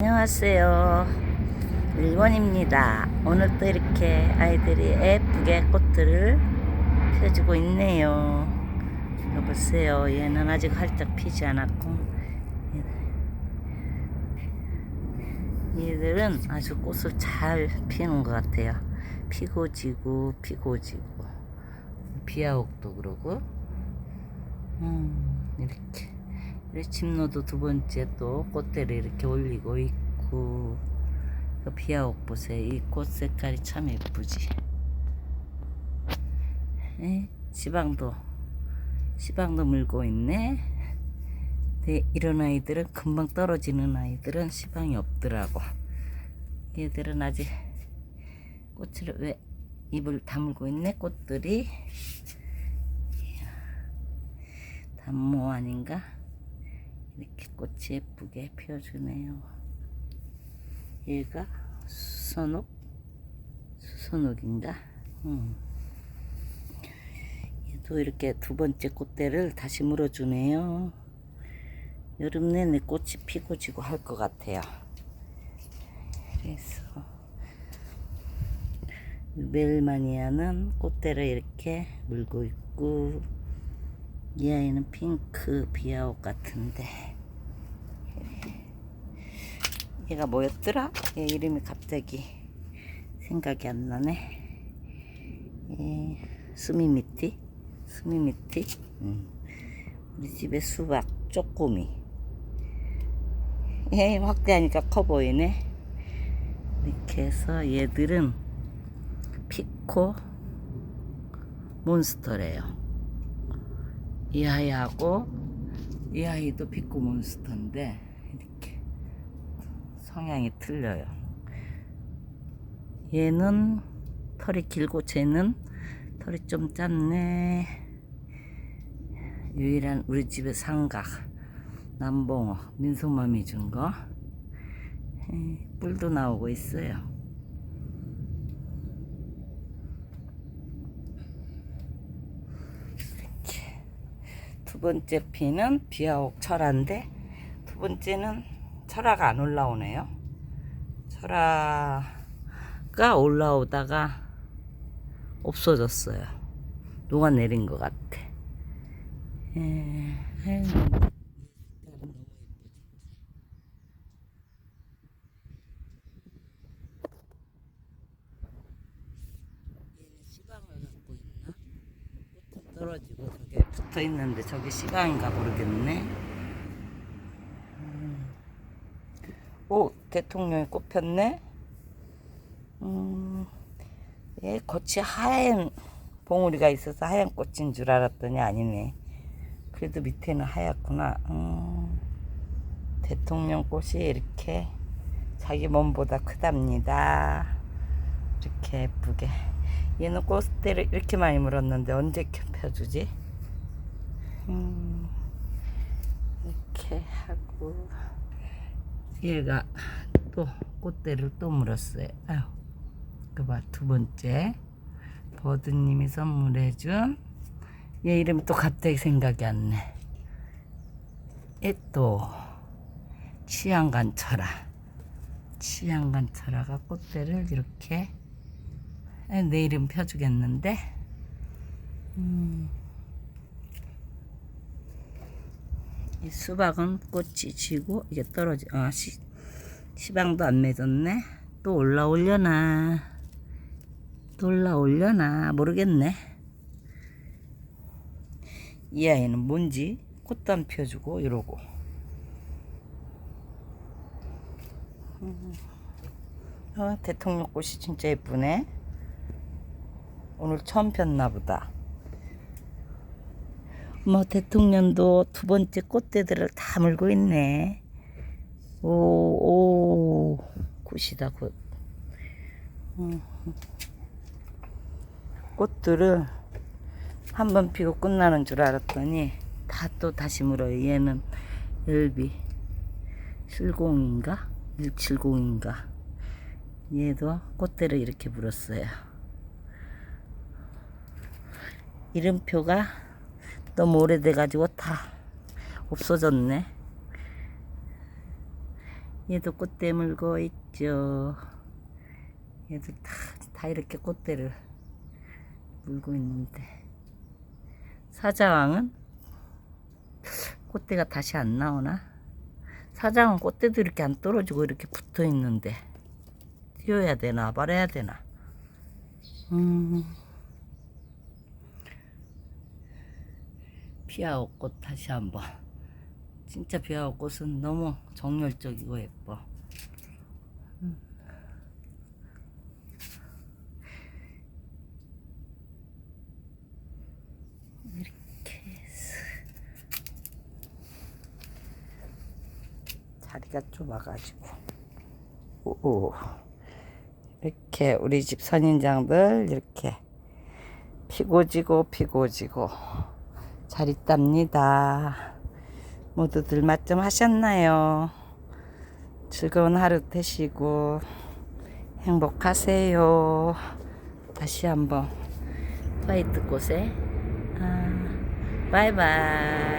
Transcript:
안녕하세요. 일본입니다. 오늘도 이렇게 아이들이 예쁘게 꽃들을 펴주고 있네요. 이거 보세요. 얘는 아직 활짝 피지 않았고, 얘들은 아주 꽃을 잘 피우는 것 같아요. 피고 지고, 피고 지고. 비아옥도 그러고, 음, 이렇게. 침노도 두 번째 또 꽃대를 이렇게 올리고 있고 그 비아옥 보세요 이 꽃 색깔이 참 예쁘지 에? 시방도 시방도 물고 있네 근데 이런 아이들은 금방 떨어지는 아이들은 시방이 없더라고 얘들은 아직 꽃을 왜 입을 다물고 있네 꽃들이 단모 아닌가? 이렇게 꽃이 예쁘게 피어주네요. 얘가 수선옥? 수선옥인가? 음. 얘도 이렇게 두 번째 꽃대를 다시 물어주네요. 여름 내내 꽃이 피고 지고 할 것 같아요. 그래서 멜마니아는 꽃대를 이렇게 물고 있고 이 아이는 핑크 비아옥 같은데. 얘가 뭐였더라? 얘 이름이 갑자기 생각이 안 나네. 예, 수미미티? 수미미티? 음. 우리 집에 수박 쪼꼬미. 예, 확대하니까 커 보이네. 이렇게 해서 얘들은 피코 몬스터래요 이 아이하고 이 아이도 피코 몬스터인데 이렇게 성향이 틀려요. 얘는 털이 길고 쟤는 털이 좀 짧네. 유일한 우리 집의 상각 남봉어 민소맘이 준 거. 에, 뿔도 나오고 있어요. 두 번째 피는 비아옥 철화인데 두 번째는 철화가 안 올라오네요. 철화가 올라오다가 없어졌어요. 녹아내린 것 같아. 에? 꽃은 떨어지고 저게 붙어 있는데 저게 시방인가 모르겠네. 음. 오 대통령이 꽃 폈네. 음, 얘 겉이 하얀 봉우리가 있어서 하얀 꽃인 줄 알았더니 아니네. 그래도 밑에는 하얗구나. 음, 대통령 꽃이 이렇게 자기 몸보다 크답니다. 이렇게 예쁘게. 얘는 꽃대를 이렇게 많이 물었는데 언제 펴주지? 음, 이렇게 하고 얘가 또 꽃대를 또 물었어요. 아유, 그봐 두 번째 버드님이 선물해준 얘 이름이 또 갑자기 생각이 안 나. 얘또 치안간철아 치안간철아가 꽃대를 이렇게 내 이름 펴주겠는데 음. 이 수박은 꽃이 지고 이게 떨어지 아 시, 시방도 안 맺었네. 또 올라올려나? 또 올라올려나? 모르겠네. 이 아이는 뭔지 꽃도 안 펴주고 이러고. 음. 어, 대통령 꽃이 진짜 예쁘네. 오늘 처음 폈나 보다. 뭐 대통령도 두 번째 꽃대들을 다 물고 있네. 오, 오, 굿이다, 굿. 음. 꽃들을 한 번 피고 끝나는 줄 알았더니 다 또 다시 물어요. 얘는 열비 70인가? 170인가? 얘도 꽃대를 이렇게 물었어요. 이름표가 너무 오래돼가지고 다 없어졌네. 얘도 꽃대 물고 있죠. 얘도 다, 다 이렇게 꽃대를 물고 있는데 사자왕은 꽃대가 다시 안 나오나? 사자왕은 꽃대도 이렇게 안 떨어지고 이렇게 붙어 있는데 띄워야 되나 말아야 되나? 음. 피아오 꽃 다시 한번. 진짜 피아오 꽃은 너무 정열적이고 예뻐. 음. 이렇게 해서 자리가 좁아가지고 오 이렇게 우리 집 선인장들 이렇게 피고 지고 피고 지고 잘 있답니다. 모두들 맛 좀 하셨나요? 즐거운 하루 되시고 행복하세요. 다시 한번 화이트 꽃에 아, 바이바이.